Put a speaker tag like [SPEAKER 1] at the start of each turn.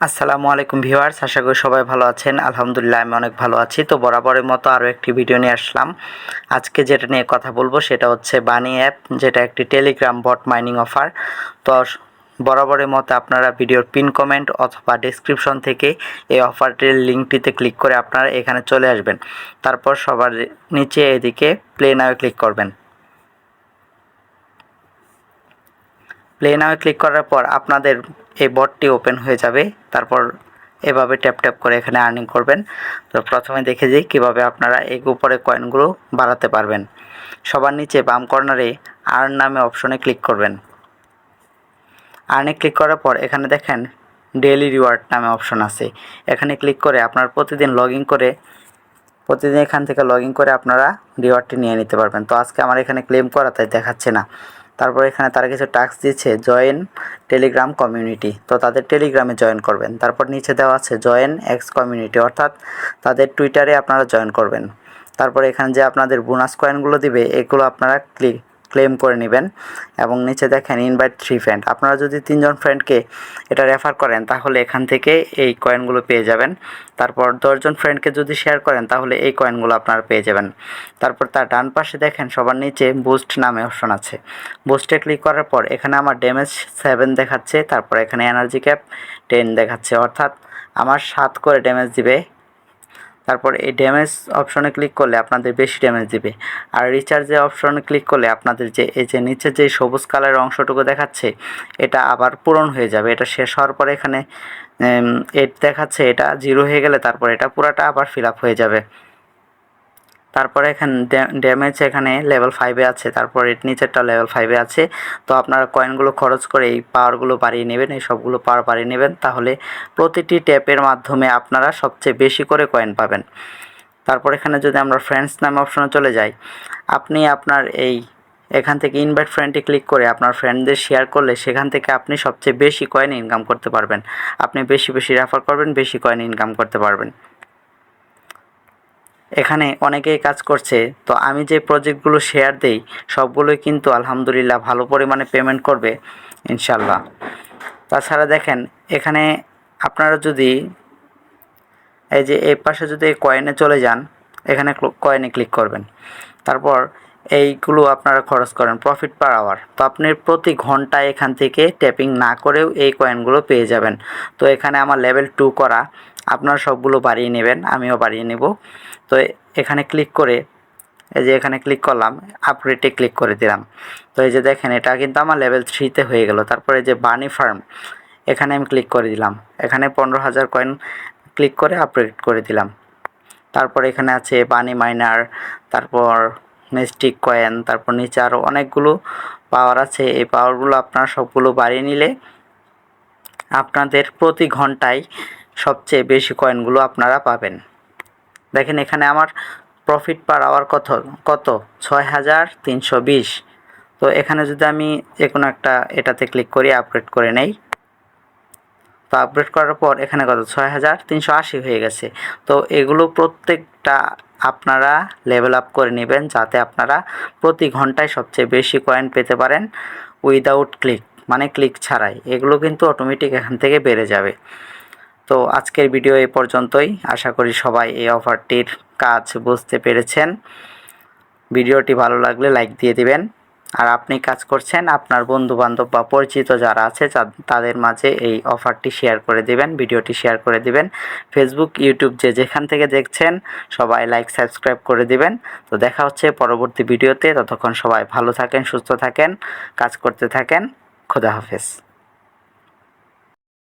[SPEAKER 1] আসসালামু আলাইকুম ভিউয়ার্স, আশা করি সবাই ভালো আছেন। আলহামদুলিল্লাহ, আমি অনেক ভালো আছি। তো বরাবরের মতো আরও একটি ভিডিও নিয়ে আসলাম। আজকে যেটা নিয়ে কথা বলব সেটা হচ্ছে বানি অ্যাপ, যেটা একটি টেলিগ্রাম বট মাইনিং অফার তো বরাবরের মতো আপনারা ভিডিওর পিন কমেন্ট অথবা ডিসক্রিপশন থেকে এই অফারটির লিঙ্কটিতে ক্লিক করে আপনারা এখানে চলে আসবেন। তারপর সবার নিচে এদিকে প্লে নাও ক্লিক করবেন। প্লে নামে ক্লিক করার পর আপনাদের এই বটটি ওপেন হয়ে যাবে। তারপর এভাবে ট্যাপ ট্যাপ করে এখানে আর্নিং করবেন। তো প্রথমে দেখে যাই কীভাবে আপনারা এই উপরে কয়েনগুলো বাড়াতে পারবেন। সবার নিচে বাম কর্নারে আর্ন নামে অপশনে ক্লিক করবেন। আর্নে ক্লিক করার পর এখানে দেখেন ডেইলি রিওয়ার্ড নামে অপশন আছে। এখানে ক্লিক করে আপনার প্রতিদিন লগ করে, প্রতিদিন এখান থেকে লগ করে আপনারা রিওয়ার্ডটি নিয়ে নিতে পারবেন। তো আজকে আমার এখানে ক্লেম করা তাই দেখাচ্ছে না। তারপর এখানে তারা কিছু টাস্ক দিয়েছে জয়েন টেলিগ্রাম কমিউনিটি তো তাদের টেলিগ্রামে জয়েন করবেন। তারপর নিচে দেওয়া আছে জয়েন এক্স কমিউনিটি অর্থাৎ তাদের টুইটারে আপনারা জয়েন করবেন। তারপর এখানে যে আপনাদের বোনাস কয়েনগুলো দিবে, এগুলো আপনারা ক্লিক ক্লেম করে নেবেন এবং নিচে দেখেন ইনভাইট থ্রি ফ্রেন্ড আপনারা যদি তিনজন ফ্রেন্ডকে এটা রেফার করেন, তাহলে এখান থেকে এই কয়েনগুলো পেয়ে যাবেন। তারপর দশজন ফ্রেন্ডকে যদি শেয়ার করেন, তাহলে এই কয়েনগুলো আপনারা পেয়ে যাবেন। তারপর তার ডান পাশে দেখেন, সবার নিচে বুস্ট নামে অপশন আছে। বুস্টে ক্লিক করার পর এখানে আমার ড্যামেজ সেভেন দেখাচ্ছে, তারপর এখানে এনার্জি ক্যাপ টেন দেখাচ্ছে। অর্থাৎ আমার সাত করে ড্যামেজ দিবে তারপর এই ড্যামেজ অপশনে ক্লিক করলে আপনাদের বেশি ড্যামেজ দিবে। আর রিচার্জে অপশনে ক্লিক করলে আপনাদের যে, এই যে নিচে যে সবুজ কালারের অংশটুকু দেখাচ্ছে, এটা আবার পূরণ হয়ে যাবে। এটা শেষ হওয়ার পরে এখানে এট দেখাচ্ছে এটা জিরো হয়ে গেলে তারপর এটা পুরাটা আবার ফিল আপ হয়ে যাবে। তারপরে এখানে ড্যামেজ এখানে লেভেল ফাইভে আছে, তারপর নিচেরটা লেভেল ফাইভে আছে। তো আপনারা কয়েনগুলো খরচ করে এই পাওয়ারগুলো বাড়িয়ে নেবেন, এই সবগুলো পাওয়ার বাড়িয়ে নেবেন, তাহলে প্রতিটি ট্যাপের মাধ্যমে আপনারা সবচেয়ে বেশি করে কয়েন পাবেন। তারপর এখানে যদি আমরা ফ্রেন্ডস নামে অপশনে চলে যাই, আপনি আপনার এই এখান থেকে ইনভাইট ফ্রেন্ডে ক্লিক করে আপনার ফ্রেন্ডদের শেয়ার করলে সেখান থেকে আপনি সবচেয়ে বেশি কয়েন ইনকাম করতে পারবেন। আপনি বেশি বেশি রেফার করবেন, বেশি কয়েন ইনকাম করতে পারবেন। এখানে অনেকেই কাজ করছে, তো আমি যে প্রজেক্টগুলো শেয়ার দেই, সবগুলোই কিন্তু আলহামদুলিল্লাহ ভালো পরিমাণে পেমেন্ট করবে ইনশাল্লাহ তাছাড়া দেখেন, এখানে আপনারা যদি এই যে এই পাশে যদি কয়েনে চলে যান, এখানে কয়েনে ক্লিক করবেন। তারপর এইগুলো আপনারা খরচ করেন প্রফিট পার আওয়ার তো আপনি প্রতি ঘন্টায় এখান থেকে ট্যাপিং না করেও এই কয়েনগুলো পেয়ে যাবেন। তো এখানে আমার লেভেল টু করা, আপনারা সবগুলো বাড়িয়ে নেবেন, আমিও বাড়িয়ে নেব। তো এখানে ক্লিক করে, এই যে এখানে ক্লিক করলাম আপগ্রেডে ক্লিক করে দিলাম। তো এই যে দেখেন, এটা কিন্তু আমার লেভেল থ্রিতে হয়ে গেল। তারপরে যে বানি ফার্ম এখানে আমি ক্লিক করে দিলাম। এখানে পনেরো হাজার কয়েন ক্লিক করে আপগ্রেড করে দিলাম। তারপর এখানে আছে বানি মাইনার তারপর মিস্টিক কয়েন, তারপর নিচে আরও অনেকগুলো পাওয়ার আছে। এই পাওয়ারগুলো আপনারা সবগুলো বাড়িয়ে নিলে আপনাদের প্রতি ঘন্টায় সবচেয়ে বেশি কয়েনগুলো আপনারা পাবেন। দেখেন এখানে আমার প্রফিট পার আওয়ার কত কত? ছয় হাজার তিনশো বিশ। তো এখানে যদি আমি যে কোনো একটা এটাতে ক্লিক করি আপগ্রেড করে নেই। তো আপগ্রেড করার পর এখানে কত? ছয় হাজার তিনশো আশি হয়ে গেছে। তো এগুলো প্রত্যেকটা আপনারা লেভেল আপ করে নেবেন যাতে আপনারা প্রতি ঘন্টায় সবচেয়ে বেশি কয়েন পেতে পারেন উইদাউট ক্লিক মানে ক্লিক ছাড়াই। এগুলো কিন্তু অটোমেটিক এখান থেকে বেড়ে যাবে। তো আজকের ভিডিও এ পর্যন্তই। আশা করি সবাই এই অফারটির কাজ বুঝতে পেরেছেন। ভিডিওটি ভালো লাগলে লাইক দিয়ে দিবেন। আর আপনি কাজ করছেন, আপনার বন্ধু বান্ধব বা পরিচিত যারা আছে তাদের মাঝে এই অফারটি শেয়ার করে দিবেন, ভিডিওটি শেয়ার করে দিবেন। ফেসবুক ইউটিউব যে যেখান থেকে দেখছেন, সবাই লাইক সাবস্ক্রাইব করে দিবেন। তো দেখা হচ্ছে পরবর্তী ভিডিওতে। ততক্ষণ সবাই ভালো থাকেন, সুস্থ থাকেন, কাজ করতে থাকেন। খোদা হাফেজ।